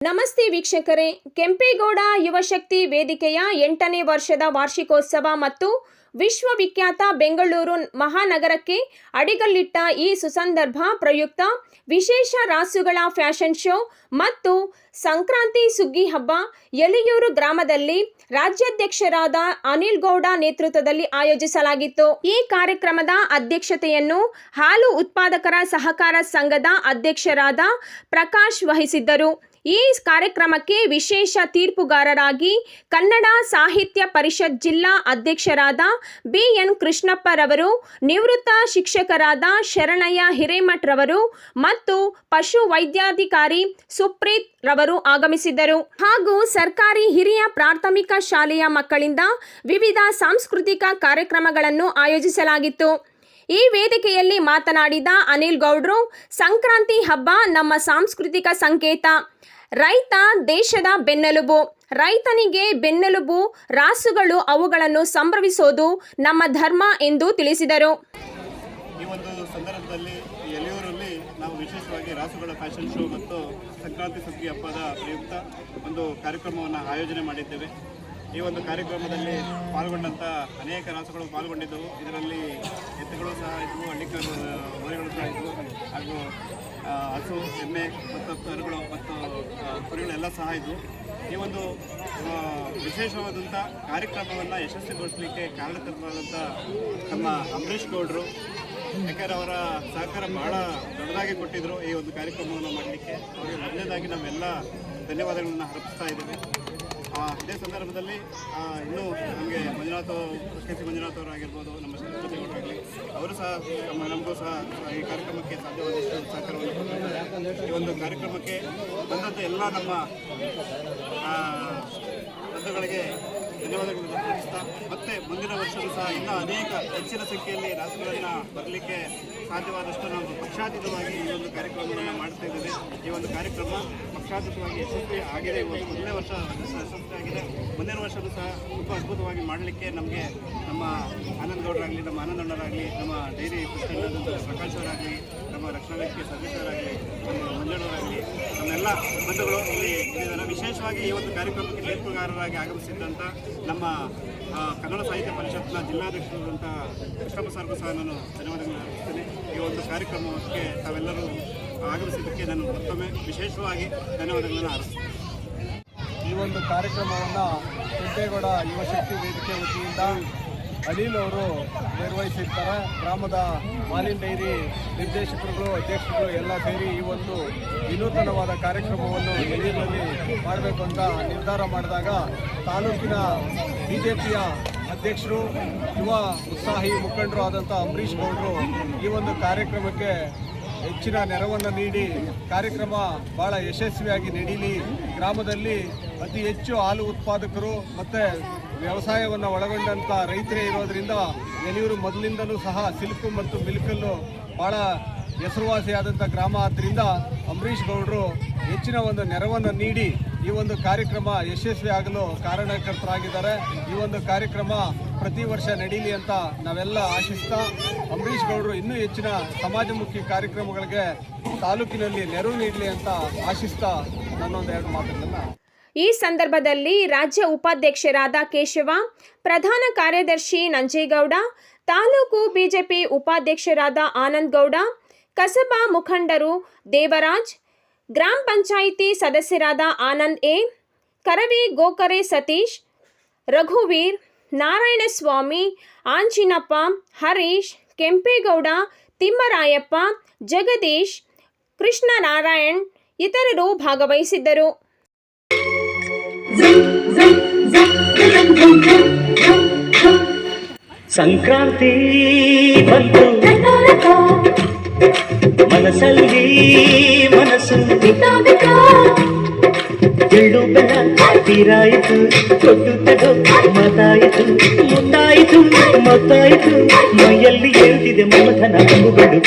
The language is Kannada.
ನಮಸ್ತೆ ವೀಕ್ಷಕರೇ. ಕೆಂಪೇಗೌಡ ಯುವಶಕ್ತಿ ವೇದಿಕೆಯ ಎಂಟನೇ ವರ್ಷದ ವಾರ್ಷಿಕೋತ್ಸವ ಮತ್ತು ವಿಶ್ವವಿಖ್ಯಾತ ಬೆಂಗಳೂರು ಮಹಾನಗರಕ್ಕೆ ಅಡಿಗಲ್ಲಿಟ್ಟ ಈ ಸುಸಂದರ್ಭ ಪ್ರಯುಕ್ತ ವಿಶೇಷ ರಾಸುಗಳ ಫ್ಯಾಷನ್ ಶೋ ಮತ್ತು ಸಂಕ್ರಾಂತಿ ಸುಗ್ಗಿ ಹಬ್ಬ ಎಲಿಯೂರು ಗ್ರಾಮದಲ್ಲಿ ರಾಜ್ಯಾಧ್ಯಕ್ಷರಾದ ಅನಿಲ್ ಗೌಡ ನೇತೃತ್ವದಲ್ಲಿ ಆಯೋಜಿಸಲಾಗಿತ್ತು. ಈ ಕಾರ್ಯಕ್ರಮದ ಅಧ್ಯಕ್ಷತೆಯನ್ನು ಹಾಲು ಉತ್ಪಾದಕರ ಸಹಕಾರ ಸಂಘದ ಅಧ್ಯಕ್ಷರಾದ ಪ್ರಕಾಶ್ ವಹಿಸಿದ್ದರು. ಈ ಕಾರ್ಯಕ್ರಮಕ್ಕೆ ವಿಶೇಷ ತೀರ್ಪುಗಾರರಾಗಿ ಕನ್ನಡ ಸಾಹಿತ್ಯ ಪರಿಷತ್ ಜಿಲ್ಲಾ ಅಧ್ಯಕ್ಷರಾದ ಬಿಎನ್ ಕೃಷ್ಣಪ್ಪರವರು, ನಿವೃತ್ತ ಶಿಕ್ಷಕರಾದ ಶರಣಯ್ಯ ಹಿರೇಮಠ್ರವರು ಮತ್ತು ಪಶು ವೈದ್ಯಾಧಿಕಾರಿ ಸುಪ್ರೀತ್ ರವರು ಆಗಮಿಸಿದ್ದರು. ಹಾಗೂ ಸರ್ಕಾರಿ ಹಿರಿಯ ಪ್ರಾಥಮಿಕ ಶಾಲೆಯ ಮಕ್ಕಳಿಂದ ವಿವಿಧ ಸಾಂಸ್ಕೃತಿಕ ಕಾರ್ಯಕ್ರಮಗಳನ್ನು ಆಯೋಜಿಸಲಾಗಿತ್ತು. ಈ ವೇದಿಕೆಯಲ್ಲಿ ಮಾತನಾಡಿದ ಅನಿಲ್ ಗೌಡ್ರು, ಸಂಕ್ರಾಂತಿ ಹಬ್ಬ ನಮ್ಮ ಸಾಂಸ್ಕೃತಿಕ ಸಂಕೇತ. ರೈತ ದೇಶದ ಬೆನ್ನೆಲುಬು. ರೈತನಿಗೆ ಬೆನ್ನೆಲುಬು, ರಾಸುಗಳು ಅವುಗಳನ್ನು ಸಂಭ್ರಮಿಸೋದು ನಮ್ಮ ಧರ್ಮ ಎಂದು ತಿಳಿಸಿದರು. ಈ ಒಂದು ಸಂದರ್ಭದಲ್ಲಿ ನಾವು ವಿಶೇಷವಾಗಿ ರಾಸುಗಳ ಫ್ಯಾಷನ್ ಶೋ ಮತ್ತು ಸಂಕ್ರಾಂತಿ ಸುಗ್ಗಿ ಹಬ್ಬದ ಪ್ರಯುಕ್ತ ಒಂದು ಕಾರ್ಯಕ್ರಮವನ್ನು ಆಯೋಜನೆ ಮಾಡಿದ್ದೇವೆ. ಈ ಒಂದು ಕಾರ್ಯಕ್ರಮದಲ್ಲಿ ಪಾಲ್ಗೊಂಡಂಥ ಅನೇಕ ರಾಸುಗಳು ಪಾಲ್ಗೊಂಡಿದ್ದವು. ಇದರಲ್ಲಿ ಎತ್ತುಗಳು ಸಹ ಇದ್ದವು ಹಳ್ಳಿಕಾರು ಮರಿಗಳು ಸಹ ಇದ್ದವು ಹಾಗೂ ಹಸು, ಎಮ್ಮೆ, ಮತ್ತು ಕರುಗಳು ಮತ್ತು ಕುರಿಗಳೆಲ್ಲ ಸಹ ಇದ್ದವು ಈ ಒಂದು ವಿಶೇಷವಾದಂಥ ಕಾರ್ಯಕ್ರಮವನ್ನು ಯಶಸ್ವಿಗೊಳಿಸಲಿಕ್ಕೆ ಕಾರಣಕರ್ತರಾದಂಥ ನಮ್ಮ ಅಂಬರೀಷ್ ಗೌಡರು, ಯಾಕೆಂದರೆ ಅವರ ಸಹಕಾರ ಬಹಳ ದೊಡ್ಡದಾಗಿ ಕೊಟ್ಟಿದ್ದರು ಈ ಒಂದು ಕಾರ್ಯಕ್ರಮವನ್ನು ಮಾಡಲಿಕ್ಕೆ. ಅವರಿಗೆ ಮೊದಲನೇದಾಗಿ ನಾವೆಲ್ಲ ಧನ್ಯವಾದಗಳನ್ನು ಅರ್ಪಿಸ್ತಾ ಇದ್ದೇವೆ. ಸಂದರ್ಭದಲ್ಲಿ ಇನ್ನೂ ನಮಗೆ ಮಂಜುನಾಥ್ ಮಂಜುನಾಥ್ ಅವರು ಆಗಿರ್ಬೋದು ನಮ್ಮ ಆಗಲಿ ಅವರು ಸಹ ನಮಗೂ ಸಹ, ಈ ಕಾರ್ಯಕ್ರಮಕ್ಕೆ ಸಾಧ್ಯವಾದಷ್ಟು ಸಹಕಾರವನ್ನು ಈ ಒಂದು ಕಾರ್ಯಕ್ರಮಕ್ಕೆ ಬಂದಂಥ ಎಲ್ಲ ನಮ್ಮ ಬಂಧುಗಳಿಗೆ ಧನ್ಯವಾದಗಳನ್ನು ಅರ್ಪಿಸ್ತಾ ಮತ್ತೆ ಮುಂದಿನ ವರ್ಷವೂ ಸಹ ಇನ್ನೂ ಅನೇಕ ಹೆಚ್ಚಿನ ಸಂಖ್ಯೆಯಲ್ಲಿ ರಾಸುಗಳನ್ನು ಬರಲಿಕ್ಕೆ ಸಾಧ್ಯವಾದಷ್ಟು ನಾವು ಪಕ್ಷಾತೀತವಾಗಿ ಈ ಒಂದು ಕಾರ್ಯಕ್ರಮವನ್ನು ಮಾಡ್ತಾ ಇದ್ದೇವೆ. ಈ ಒಂದು ಕಾರ್ಯಕ್ರಮ ಪಕ್ಷಾತೀತವಾಗಿ ಯಶಸ್ವಿ ಆಗಿದೆ. ಮೊದಲನೇ ವರ್ಷ ಯಶಸ್ವಿ ಆಗಿದೆ. ಮುಂದಿನ ವರ್ಷವೂ ಸಹ ತುಂಬ ಅದ್ಭುತವಾಗಿ ಮಾಡಲಿಕ್ಕೆ ನಮಗೆ ನಮ್ಮ ಆನಂದ್ ಗೌಡರಾಗಲಿ, ನಮ್ಮ ಆನಂದಣ್ಣರಾಗಲಿ ನಮ್ಮ ಡೈರಿ ಪ್ರೆಸಿಡೆಂಟ್ ಪ್ರಕಾಶ್ ಅವರಾಗಲಿ, ನಮ್ಮ ರಕ್ಷಣಾ ವೇದಿಕೆ ಸದಸ್ಯರಾಗಲಿ ನಮ್ಮ ಮಂಜಣ್ಣವರಾಗಲಿ ನಮ್ಮೆಲ್ಲ ಬಂಧುಗಳು ಇಲ್ಲಿ ವಿಶೇಷವಾಗಿ ಈ ಒಂದು ಕಾರ್ಯಕ್ರಮಕ್ಕೆ ತೀರ್ಪುಗಾರರಾಗಿ ಆಗಮಿಸಿದ್ದಂಥ ನಮ್ಮ ಕನ್ನಡ ಸಾಹಿತ್ಯ ಪರಿಷತ್ನ ಜಿಲ್ಲಾಧ್ಯಕ್ಷರಾದಂಥ ಕೃಷ್ಣಪ್ಪ ಸರ್ಗೂ ಸಹ ನಾನು ಧನ್ಯವಾದಗಳನ್ನು ಅರ್ಪಿಸ್ತೇನೆ. ಈ ಒಂದು ಕಾರ್ಯಕ್ರಮಕ್ಕೆ ತಾವೆಲ್ಲರೂ ಆಗಮಿಸಿದ್ದಕ್ಕೆ ನಾನು ಮತ್ತೊಮ್ಮೆ ವಿಶೇಷವಾಗಿ ಧನ್ಯವಾದಗಳನ್ನು ಅರ್ಪಿಸ್ತೇನೆ ಈ ಒಂದು ಕಾರ್ಯಕ್ರಮವನ್ನು ಕೆಂಪೇಗೌಡ ಯುವಶಕ್ತಿ ವೇದಿಕೆ ವತಿಯಿಂದ ಅನಿಲ್ ಅವರು ನಿರ್ವಹಿಸಿರ್ತಾರೆ. ಗ್ರಾಮದ ಮಾಲಿನ್ ಡೈರಿ ನಿರ್ದೇಶಕರುಗಳು, ಅಧ್ಯಕ್ಷರುಗಳು ಎಲ್ಲ ಸೇರಿ ಈ ಒಂದು ವಿನೂತನವಾದ ಕಾರ್ಯಕ್ರಮವನ್ನು ಎಲ್ಲಿನಲ್ಲಿ ಮಾಡಬೇಕು ಅಂತ ನಿರ್ಧಾರ ಮಾಡಿದಾಗ ತಾಲೂಕಿನ ಬಿ ಜೆ ಪಿಯ ಅಧ್ಯಕ್ಷರು, ಯುವ ಉತ್ಸಾಹಿ ಮುಖಂಡರು ಆದಂಥ ಅಂಬರೀಷ್ ಗೌಡರು ಈ ಒಂದು ಕಾರ್ಯಕ್ರಮಕ್ಕೆ ಹೆಚ್ಚಿನ ನೆರವನ್ನು ನೀಡಿ ಕಾರ್ಯಕ್ರಮ ಬಹಳ ಯಶಸ್ವಿಯಾಗಿ ನಡೀಲಿ. ಗ್ರಾಮದಲ್ಲಿ ಅತಿ ಹೆಚ್ಚು ಹಾಲು ಉತ್ಪಾದಕರು ಮತ್ತು ವ್ಯವಸಾಯವನ್ನು ಒಳಗೊಂಡಂಥ ರೈತರೇ ಇರೋದರಿಂದ ಎಲಿಯೂರು ಮೊದಲಿಂದಲೂ ಸಹ ಸಿಲ್ಕು ಮತ್ತು ಮಿಲ್ಕಲ್ಲು ಭಾಳ ಹೆಸರುವಾಸಿಯಾದಂಥ ಗ್ರಾಮ ಆದ್ದರಿಂದ ಅಂಬರೀಷ್ ಗೌಡರು ಹೆಚ್ಚಿನ ಒಂದು ನೆರವನ್ನು ನೀಡಿ ಈ ಒಂದು ಕಾರ್ಯಕ್ರಮ ಯಶಸ್ವಿ ಆಗಲು ಕಾರಣಕರ್ತರಾಗಿದ್ದಾರೆ. ಈ ಒಂದು ಕಾರ್ಯಕ್ರಮ ಪ್ರತಿ ವರ್ಷ ನಡೀಲಿ ಅಂತ ನಾವೆಲ್ಲ ಆಶಿಸ್ತಾ, ಅಂಬರೀಷ್ ಗೌಡರು ಇನ್ನೂ ಹೆಚ್ಚಿನ ಸಮಾಜಮುಖಿ ಕಾರ್ಯಕ್ರಮಗಳಿಗೆ ತಾಲೂಕಿನಲ್ಲಿ ನೆರವು ನೀಡಲಿ ಅಂತ ಆಶಿಸ್ತಾ ನನ್ನೊಂದು ಎರಡು ಮಾತುಗಳನ್ನು. ಈ ಸಂದರ್ಭದಲ್ಲಿ ರಾಜ್ಯ ಉಪಾಧ್ಯಕ್ಷರಾದ ಕೇಶವ, ಪ್ರಧಾನ ಕಾರ್ಯದರ್ಶಿ ನಂಜೇಗೌಡ, ತಾಲೂಕು ಬಿಜೆಪಿ ಉಪಾಧ್ಯಕ್ಷರಾದ ಆನಂದ್ ಗೌಡ ಕಸಬಾ ಮುಖಂಡರು ದೇವರಾಜ್ ಗ್ರಾಮ ಪಂಚಾಯಿತಿ ಸದಸ್ಯರಾದ ಆನಂದ್ ಎ, ಕರವಿ ಗೋಕರೆ ಸತೀಶ್, ರಘುವೀರ್, ನಾರಾಯಣಸ್ವಾಮಿ, ಆಂಜಿನಪ್ಪ, ಹರೀಶ್, ಕೆಂಪೇಗೌಡ, ತಿಮ್ಮರಾಯಪ್ಪ, ಜಗದೀಶ್, ಕೃಷ್ಣನಾರಾಯಣ್ ಇತರರು ಭಾಗವಹಿಸಿದ್ದರು. ಸಂಕ್ರಾಂತಿ ಬಂತು. ಮನಸ್ಸಲ್ಲಿ ಮನಸ್ಸು ಎಳ್ಳು ಬೆಳ ತೀರಾಯಿತು ಕೊಟ್ಟು ತಗೋ ಮತಾಯಿತು ಮುತ್ತಾಯಿತು ಮತ್ತಾಯಿತು. ಮೈಯಲ್ಲಿ ಏಳ್ತಿದೆ ಮಮತನ ಅಂಬುಗಳು